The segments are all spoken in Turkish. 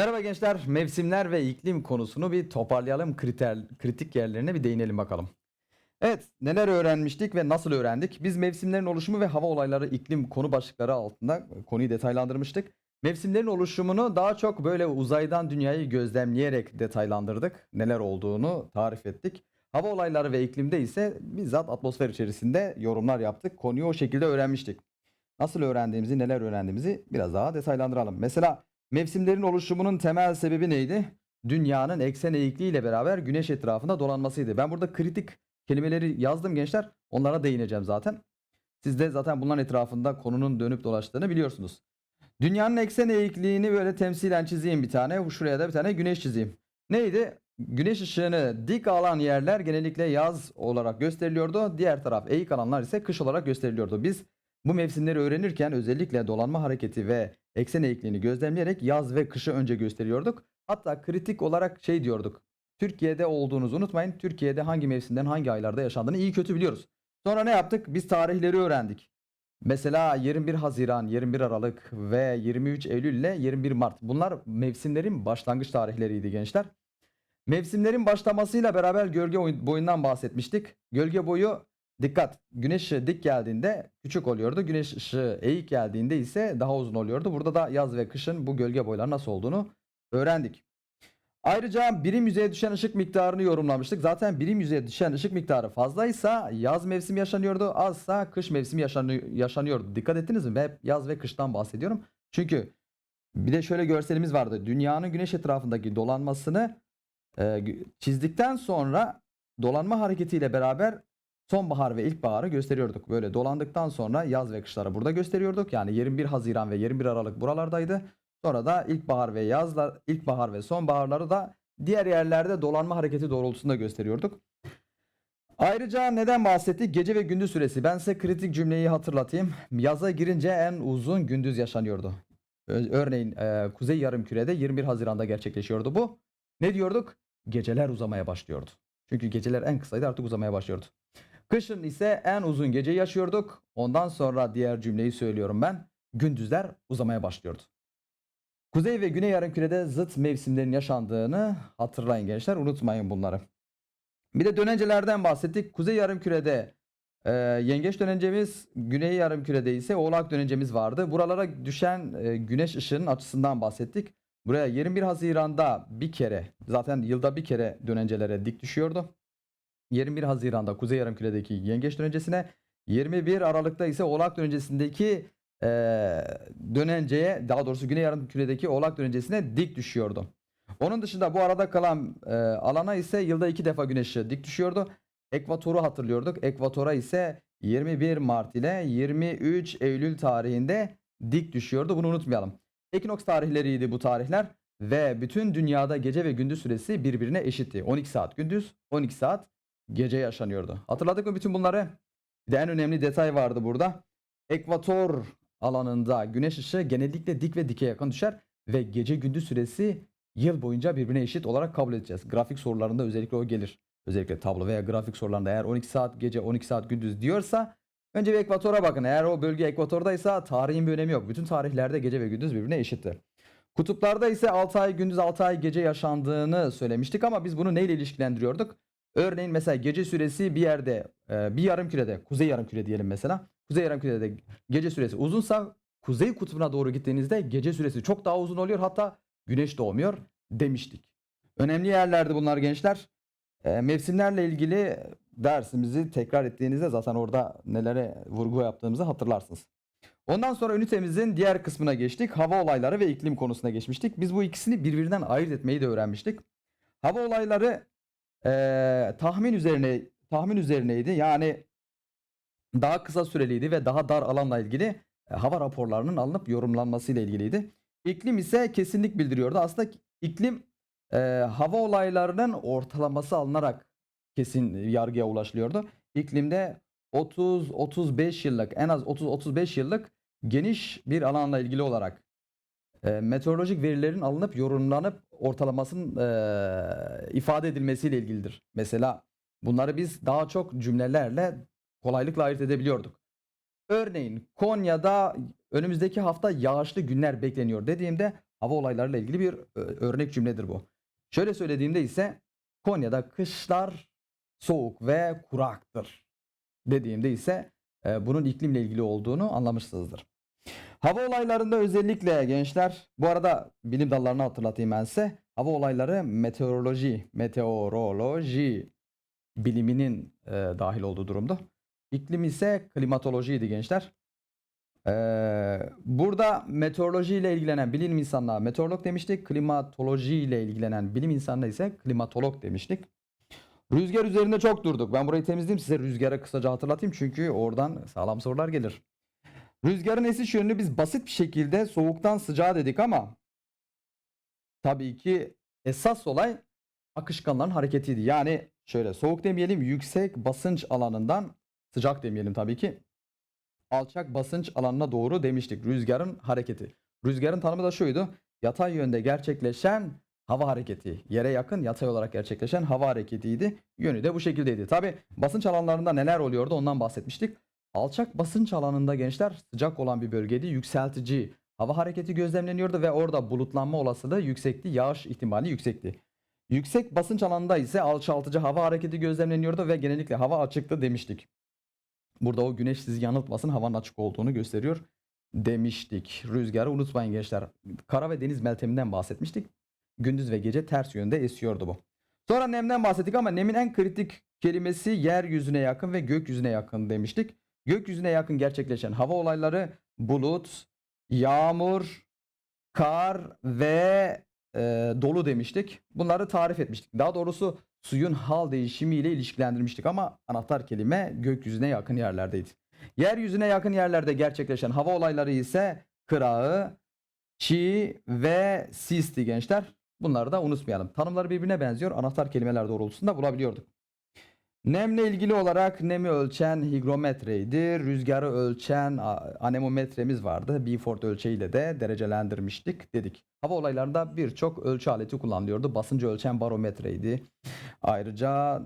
Merhaba gençler, mevsimler ve iklim konusunu bir toparlayalım, kriter, kritik yerlerine bir değinelim bakalım. Evet, neler öğrenmiştik ve nasıl öğrendik? Biz mevsimlerin oluşumu ve hava olayları iklim konu başlıkları altında konuyu detaylandırmıştık. Mevsimlerin oluşumunu daha çok böyle uzaydan dünyayı gözlemleyerek detaylandırdık. Neler olduğunu tarif ettik. Hava olayları ve iklimde ise bizzat atmosfer içerisinde yorumlar yaptık. Konuyu o şekilde öğrenmiştik. Nasıl öğrendiğimizi, neler öğrendiğimizi biraz daha detaylandıralım. Mesela Mevsimlerin oluşumunun temel sebebi neydi? Dünyanın eksen eğikliği ile beraber güneş etrafında dolanmasıydı. Ben burada kritik kelimeleri yazdım gençler. Onlara değineceğim zaten. Siz de zaten bunların etrafında konunun dönüp dolaştığını biliyorsunuz. Dünyanın eksen eğikliğini böyle temsilen çizeyim bir tane. Şuraya da bir tane güneş çizeyim. Neydi? Güneş ışığını dik alan yerler genellikle yaz olarak gösteriliyordu. Diğer taraf eğik alanlar ise kış olarak gösteriliyordu. Biz bu mevsimleri öğrenirken özellikle dolanma hareketi ve eksen eğikliğini gözlemleyerek yaz ve kışı önce gösteriyorduk. Hatta kritik olarak şey diyorduk. Türkiye'de olduğunuzu unutmayın. Türkiye'de hangi mevsimden hangi aylarda yaşandığını iyi kötü biliyoruz. Sonra ne yaptık? Biz tarihleri öğrendik. Mesela 21 Haziran, 21 Aralık ve 23 Eylül ile 21 Mart. Bunlar mevsimlerin başlangıç tarihleriydi gençler. Mevsimlerin başlamasıyla beraber gölge boyundan bahsetmiştik. Gölge boyu Dikkat! Güneş ışığı dik geldiğinde küçük oluyordu. Güneş ışığı eğik geldiğinde ise daha uzun oluyordu. Burada da yaz ve kışın bu gölge boyları nasıl olduğunu öğrendik. Ayrıca birim yüzeye düşen ışık miktarını yorumlamıştık. Zaten birim yüzeye düşen ışık miktarı fazlaysa yaz mevsimi yaşanıyordu. Azsa kış mevsimi yaşanıyordu. Dikkat ettiniz mi? Hep yaz ve kıştan bahsediyorum. Çünkü bir de şöyle görselimiz vardı. Dünyanın güneş etrafındaki dolanmasını e, çizdikten sonra dolanma hareketiyle beraber sonbahar ve ilkbaharı gösteriyorduk. Böyle dolandıktan sonra yaz ve kışları burada gösteriyorduk. Yani 21 Haziran ve 21 Aralık buralardaydı. Sonra da ilkbahar ve yazlar, ilkbahar ve sonbaharları da diğer yerlerde dolanma hareketi doğrultusunda gösteriyorduk. Ayrıca neden bahsettik? Gece ve gündüz süresi. Ben size kritik cümleyi hatırlatayım. Yaza girince en uzun gündüz yaşanıyordu. Örneğin e, Kuzey Yarımküre'de 21 Haziran'da gerçekleşiyordu bu. Ne diyorduk? Geceler uzamaya başlıyordu. Çünkü geceler en kısaydı artık uzamaya başlıyordu. Kışın ise en uzun geceyi yaşıyorduk. Ondan sonra diğer cümleyi söylüyorum ben. Gündüzler uzamaya başlıyordu. Kuzey ve Güney Yarımküre'de zıt mevsimlerin yaşandığını hatırlayın gençler. Unutmayın bunları. Bir de dönencelerden bahsettik. Kuzey Yarımküre'de e, yengeç dönencemiz, Güney Yarımküre'de ise oğlak dönencemiz vardı. Buralara düşen e, güneş ışığının açısından bahsettik. Buraya 21 Haziran'da bir kere, zaten yılda bir kere dönencelere dik düşüyordu. 21 Haziran'da Kuzey Yarımküre'deki Yengeç dönencesine, 21 Aralık'ta ise Oğlak dönencesindeki e, dönenceye, daha doğrusu Güney Yarımküre'deki Oğlak dönencesine dik düşüyordu. Onun dışında bu arada kalan e, alana ise yılda iki defa güneş dik düşüyordu. Ekvatoru hatırlıyorduk. Ekvatora ise 21 Mart ile 23 Eylül tarihinde dik düşüyordu. Bunu unutmayalım. Ekinoks tarihleriydi bu tarihler ve bütün dünyada gece ve gündüz süresi birbirine eşitti. 12 saat gündüz, 12 saat gece yaşanıyordu. Hatırladık mı bütün bunları? Bir de en önemli detay vardı burada. Ekvator alanında güneş ışığı genellikle dik ve dike yakın düşer ve gece gündüz süresi yıl boyunca birbirine eşit olarak kabul edeceğiz. Grafik sorularında özellikle o gelir. Özellikle tablo veya grafik sorularında eğer 12 saat gece 12 saat gündüz diyorsa önce bir ekvatora bakın. Eğer o bölge ekvatordaysa tarihin bir önemi yok. Bütün tarihlerde gece ve gündüz birbirine eşittir. Kutuplarda ise 6 ay gündüz 6 ay gece yaşandığını söylemiştik ama biz bunu neyle ilişkilendiriyorduk? Örneğin mesela gece süresi bir yerde e, bir yarım kürede kuzey yarım küre diyelim mesela. Kuzey yarım kürede gece süresi uzunsa kuzey kutbuna doğru gittiğinizde gece süresi çok daha uzun oluyor. Hatta güneş doğmuyor demiştik. Önemli yerlerdi bunlar gençler. E, mevsimlerle ilgili dersimizi tekrar ettiğinizde zaten orada nelere vurgu yaptığımızı hatırlarsınız. Ondan sonra ünitemizin diğer kısmına geçtik. Hava olayları ve iklim konusuna geçmiştik. Biz bu ikisini birbirinden ayırt etmeyi de öğrenmiştik. Hava olayları e, tahmin üzerine tahmin üzerineydi. Yani daha kısa süreliydi ve daha dar alanla ilgili e, hava raporlarının alınıp yorumlanması ile ilgiliydi. İklim ise kesinlik bildiriyordu. Aslında iklim e, hava olaylarının ortalaması alınarak kesin yargıya ulaşılıyordu. İklimde 30-35 yıllık en az 30-35 yıllık geniş bir alanla ilgili olarak e, meteorolojik verilerin alınıp yorumlanıp ortalamasının e, ifade edilmesiyle ilgilidir. Mesela bunları biz daha çok cümlelerle kolaylıkla ayırt edebiliyorduk. Örneğin Konya'da önümüzdeki hafta yağışlı günler bekleniyor dediğimde hava olaylarıyla ilgili bir e, örnek cümledir bu. Şöyle söylediğimde ise Konya'da kışlar soğuk ve kuraktır dediğimde ise e, bunun iklimle ilgili olduğunu anlamışsınızdır. Hava olaylarında özellikle gençler bu arada bilim dallarını hatırlatayım ben size. Hava olayları meteoroloji, meteoroloji biliminin e, dahil olduğu durumda. İklim ise klimatolojiydi gençler. Ee, burada meteoroloji ile ilgilenen bilim insanına meteorolog demiştik. Klimatoloji ile ilgilenen bilim insanına ise klimatolog demiştik. Rüzgar üzerinde çok durduk. Ben burayı temizleyeyim size rüzgara kısaca hatırlatayım çünkü oradan sağlam sorular gelir. Rüzgarın esiş yönünü biz basit bir şekilde soğuktan sıcağa dedik ama tabii ki esas olay akışkanların hareketiydi. Yani şöyle soğuk demeyelim yüksek basınç alanından sıcak demeyelim tabii ki alçak basınç alanına doğru demiştik. Rüzgarın hareketi. Rüzgarın tanımı da şuydu. Yatay yönde gerçekleşen hava hareketi. Yere yakın yatay olarak gerçekleşen hava hareketiydi. Yönü de bu şekildeydi. Tabi basınç alanlarında neler oluyordu ondan bahsetmiştik. Alçak basınç alanında gençler sıcak olan bir bölgede yükseltici hava hareketi gözlemleniyordu ve orada bulutlanma olasılığı yüksekti. Yağış ihtimali yüksekti. Yüksek basınç alanında ise alçaltıcı hava hareketi gözlemleniyordu ve genellikle hava açıktı demiştik. Burada o güneş sizi yanıltmasın havanın açık olduğunu gösteriyor demiştik. Rüzgarı unutmayın gençler. Kara ve deniz melteminden bahsetmiştik. Gündüz ve gece ters yönde esiyordu bu. Sonra nemden bahsettik ama nemin en kritik kelimesi yeryüzüne yakın ve gökyüzüne yakın demiştik. Gökyüzüne yakın gerçekleşen hava olayları bulut, yağmur, kar ve e, dolu demiştik. Bunları tarif etmiştik. Daha doğrusu suyun hal değişimiyle ilişkilendirmiştik ama anahtar kelime gökyüzüne yakın yerlerdeydi. Yeryüzüne yakın yerlerde gerçekleşen hava olayları ise kırağı, çiğ ve sisti gençler. Bunları da unutmayalım. Tanımları birbirine benziyor. Anahtar kelimeler doğrultusunda bulabiliyorduk. Nemle ilgili olarak nemi ölçen higrometreydi. Rüzgarı ölçen anemometremiz vardı. Beaufort ölçeğiyle de derecelendirmiştik dedik. Hava olaylarında birçok ölçü aleti kullanılıyordu. Basıncı ölçen barometreydi. Ayrıca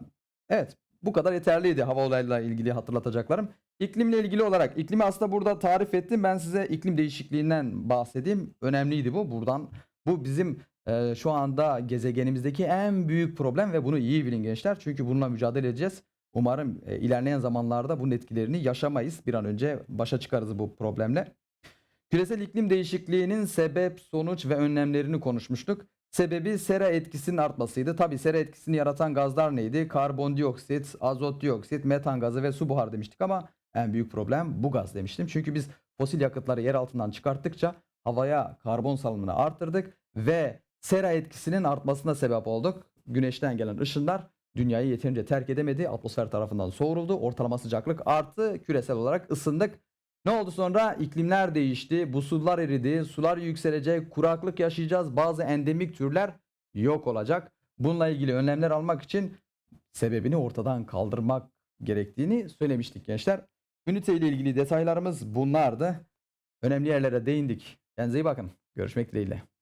evet bu kadar yeterliydi hava olaylarıyla ilgili hatırlatacaklarım. İklimle ilgili olarak iklimi aslında burada tarif ettim. Ben size iklim değişikliğinden bahsedeyim. Önemliydi bu. Buradan bu bizim e, şu anda gezegenimizdeki en büyük problem ve bunu iyi bilin gençler. Çünkü bununla mücadele edeceğiz. Umarım e, ilerleyen zamanlarda bunun etkilerini yaşamayız. Bir an önce başa çıkarız bu problemle. Küresel iklim değişikliğinin sebep, sonuç ve önlemlerini konuşmuştuk. Sebebi sera etkisinin artmasıydı. Tabi sera etkisini yaratan gazlar neydi? Karbondioksit, azot dioksit, metan gazı ve su buharı demiştik ama en büyük problem bu gaz demiştim. Çünkü biz fosil yakıtları yer altından çıkarttıkça havaya karbon salımını arttırdık ve sera etkisinin artmasına sebep olduk. Güneşten gelen ışınlar dünyayı yeterince terk edemedi. Atmosfer tarafından soğuruldu. Ortalama sıcaklık arttı. Küresel olarak ısındık. Ne oldu sonra? İklimler değişti, buzullar eridi, sular yükselecek, kuraklık yaşayacağız, bazı endemik türler yok olacak. Bununla ilgili önlemler almak için sebebini ortadan kaldırmak gerektiğini söylemiştik gençler. Ünite ile ilgili detaylarımız bunlardı. Önemli yerlere değindik. Kendinize iyi bakın. Görüşmek dileğiyle.